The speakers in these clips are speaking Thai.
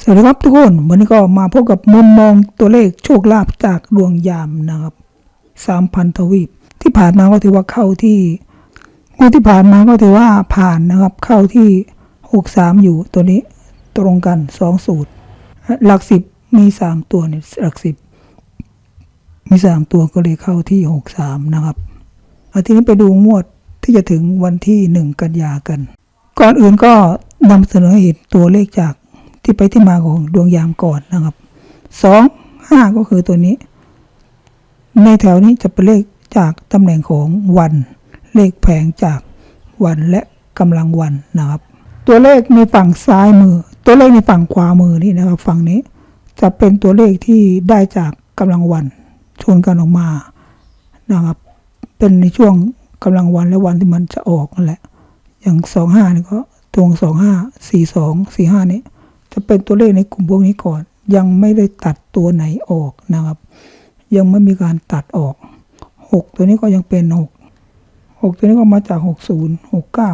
สวัสดีครับทุกคนวันนี้ก็มาพบกับมุมมองตัวเลขโชคลาภจากดวงยามนะครับสามพันทวีปที่ผ่านมาก็ถือว่าเข้าที่งวดที่ผ่านมาก็ถือว่าผ่านนะครับ เข้าที่หกสามอยู่ตัวนี้ตรงกันสองสูตร หลักสิบมีสามตัวเนี่ยหลักสิบมีสามตัวก็เลยเข้าที่หกสามนะครับเอาทีนี้ไปดูงวดที่จะถึงวันที่หนึ่งกันยากัน ก่อนอื่นก็นำเสนอเหตุตัวเลขจาก ที่ไปที่มาของดวงยามก่อนนะครับสองห้าก็คือตัวนี้ ในแถวนี้จะเป็นเลขจากตำแหน่งของวัน เลขแผงจากวันและกำลังวันนะครับ ตัวเลขในฝั่งซ้ายมือ ตัวเลขในฝั่งขวามือนี่นะครับ ฝั่งนี้จะเป็นตัวเลขที่ได้จากกำลังวันชนกันออกมานะครับ เป็นในช่วงกำลังวันและวันที่มันจะออกนั่นแหละ อย่างสองห้านี่ก็ตรงสองห้าสี่สองสี่ห้านี้ จะเป็นตัวเลขในกลุ่มพวกนี้ก่อน ยังไม่ได้ตัดตัวไหนออกนะครับ ยังไม่มีการตัดออกหกตัวนี้ก็ยังเป็นหกหกตัวนี้ก็มาจากหกศูนย์หกเก้า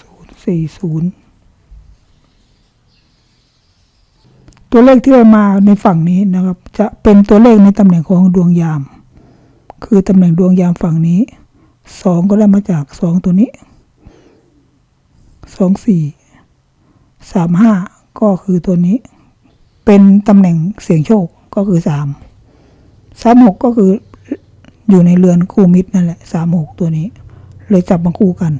ศูนย์สี่ศูนย์ตัวเลขที่ได้มาในฝั่งนี้นะครับ จะเป็นตัวเลขในตำแหน่งของดวงยาม คือตำแหน่งดวงยามฝั่งนี้สองก็ได้มาจากสองตัวนี้ สองสี่สามห้าก็คือตัวนี้ เป็นตำแหน่งเสียงโชคก็คือสามสามหกก็คืออยู่ในเรือนคู่มิตรนั่นแหละสามหกตัวนี้ เลยจับมาคู่กัน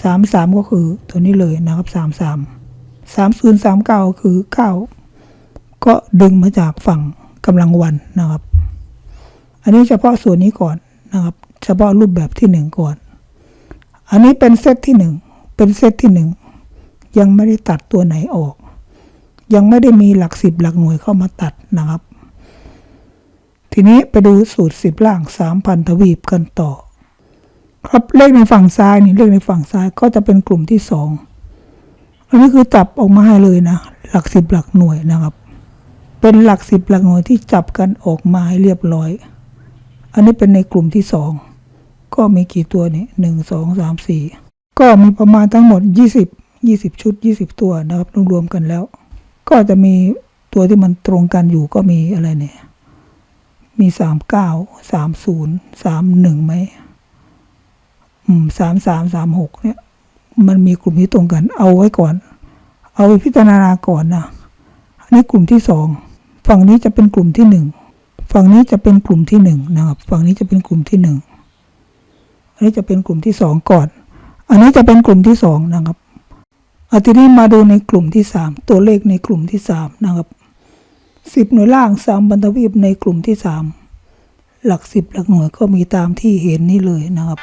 สามสามก็คือตัวนี้เลยนะครับสามสามสามศูนย์สามเก้าคือเก้าก็ดึงมาจากฝั่งกำลังวันนะครับ อันนี้เฉพาะส่วนนี้ก่อนนะครับ เฉพาะรูปแบบที่หนึ่งก่อน อันนี้เป็นเซตที่หนึ่ง เป็นเซตที่หนึ่งยังไม่ได้ตัดตัวไหนออก ยังไม่ได้มีหลักสิบหลักหน่วยเข้ามาตัดนะครับ ทีนี้ไปดูสูตรสิบล่างสามพันทวีปกันต่อ ครับเลขในฝั่งซ้ายนี่เลขในฝั่งซ้ายก็จะเป็นกลุ่มที่สองอันนี้คือจับออกมาให้เลยนะ หลักสิบหลักหน่วยนะครับ เป็นหลักสิบหลักหน่วยที่จับกันออกมาให้เรียบร้อย อันนี้เป็นในกลุ่มที่สองก็มีกี่ตัวนี่หนึ่งสองสามสี่ ก็มีประมาณทั้งหมดยี่สิบยี่สิบชุดยี่สิบตัวนะครับรวมๆกันแล้ว ก็จะมีตัวที่มันตรงกันอยู่ก็มีอะไรเนี่ย มีสามเก้าสามศูนย์สามหนึ่งไหมอืมสามสามสามหกเนี่ย มันมีกลุ่มที่ตรงกัน เอาไว้ก่อน เอาไปพิจารณาก่อนนะอันนี้กลุ่มที่สองฝั่งนี้จะเป็นกลุ่มที่หนึ่งฝั่งนี้จะเป็นกลุ่มที่หนึ่งนะครับ ฝั่งนี้จะเป็นกลุ่มที่หนึ่งอันนี้จะเป็นกลุ่มที่สองก่อน อันนี้จะเป็นกลุ่มที่สองนะครับอาทีนี้มาดูในกลุ่มที่สามตัวเลขในกลุ่มที่สามนะครับสิบหน่วยล่างสามบรรทวีปในกลุ่มที่สามหลักสิบหลักหน่วยก็มีตามที่เห็นนี่เลยนะครับ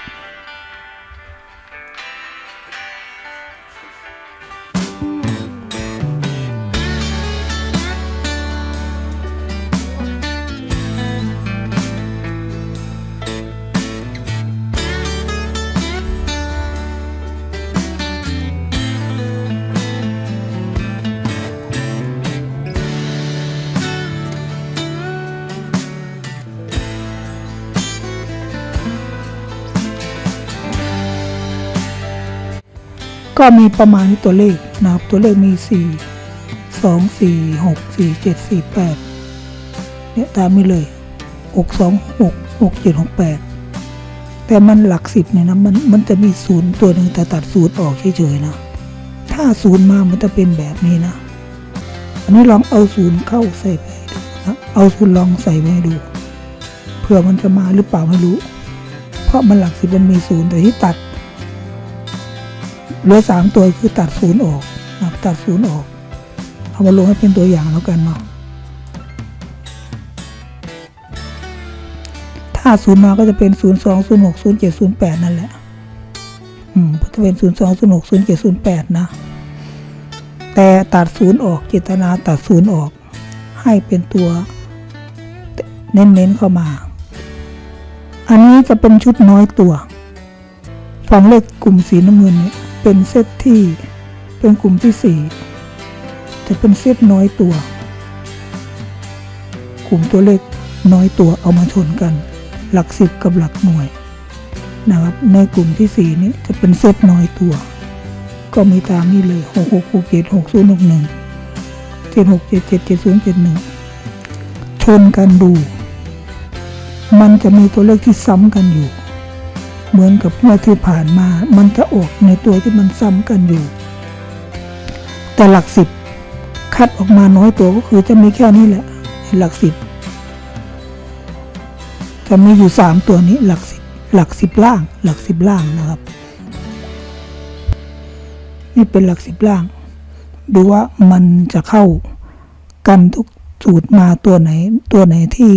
ก็มีประมาณนี้ตัวเลขนะครับ ตัวเลขมีสี่สองสี่หกสี่เจ็ดสี่แปดเนี่ยตามนี้เลยหกสองหกหกเจ็ดหกแปดแต่มันหลักสิบเนี่ยนะมันมันจะมีศูนย์ตัวหนึ่งแต่ตัดศูนย์ออกเฉยๆนะ ถ้าศูนย์มามันจะเป็นแบบนี้นะ อันนี้ลองเอาศูนย์เข้าใส่ไปดูนะเอาศูนย์ลองใส่ไปดู เผื่อมันจะมาหรือเปล่าไม่รู้ เพราะมันหลักสิบมันมีศูนย์แต่ที่ตัด เหลือสามตัวคือตัดศูนย์ออกนะครับตัดศูนย์ออก เอามาลงให้เป็นตัวอย่างแล้วกันเนาะถ้าศูนย์มาก็จะเป็นศูนย์สองศูนย์หกศูนย์เจ็ดศูนย์แปดนั่นแหละ อืมจะเป็นศูนย์สองศูนย์หกศูนย์เจ็ดศูนย์แปดนะ แต่ตัดศูนย์ออกเจตนาตัดศูนย์ออก ให้เป็นตัวเน้นๆเข้ามา อันนี้จะเป็นชุดน้อยตัวฝั่งเลขกลุ่มสีน้ำเงินเนี่ย เป็นเซตที่เป็นกลุ่มที่สี่จะเป็นเซตน้อยตัว กลุ่มตัวเลขน้อยตัวเอามาชนกัน หลักสิบกับหลักหน่วยนะครับในกลุ่มที่สี่นี้จะเป็นเซตน้อยตัว ก็มีตามนี้เลยหกหกหกเจ็ดหกศูนย์หกหนึ่งเจ็ดหกเจ็ดเจ็ดเจ็ดศูนย์เจ็ดหนึ่งชนกันดู มันจะมีตัวเลขที่ซ้ำกันอยู่ เหมือนกับเมื่อที่ผ่านมา มันจะออกในตัวที่มันซ้ำกันอยู่ แต่หลักสิบคัดออกมาน้อยตัวก็คือจะมีแค่นี้แหละหลักสิบจะมีอยู่สามตัวนี้หลักสิบหลักสิบล่าง หลักสิบล่างนะครับ นี่เป็นหลักสิบล่าง ดูว่ามันจะเข้ากันทุกสูตรมาตัวไหน ตัวไหนที่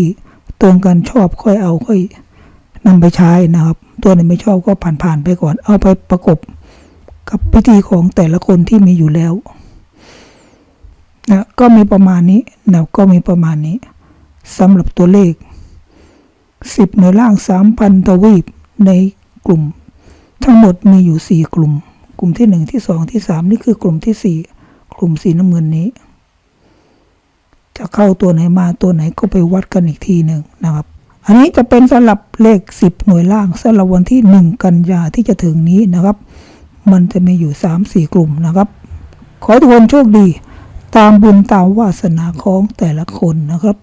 ตรงกันชอบค่อยเอาค่อยนำไปใช้นะครับ ตัวไหนไม่ชอบก็ผ่านๆไปก่อน เอาไปประกบกับพิธีของแต่ละคนที่มีอยู่แล้วนะก็มีประมาณนี้นะก็มีประมาณนี้สำหรับตัวเลขสิบหน่วยล่างสามพันทวีปในกลุ่ม ทั้งหมดมีอยู่สี่กลุ่ม กลุ่มที่หนึ่งที่สองที่สามนี่คือกลุ่มที่สี่กลุ่มสีน้ำเงินนี้ จะเข้าตัวไหนมาตัวไหนก็ไปวัดกันอีกทีหนึ่งนะครับ อันนี้จะเป็นสำหรับเลขสิบหน่วยล่างสำหรับวันที่หนึ่งกันยาที่จะถึงนี้นะครับ มันจะมีอยู่สามสี่กลุ่มนะครับ ขอทุกคนโชคดี ตามบุญตามวาสนาของแต่ละคนนะครับ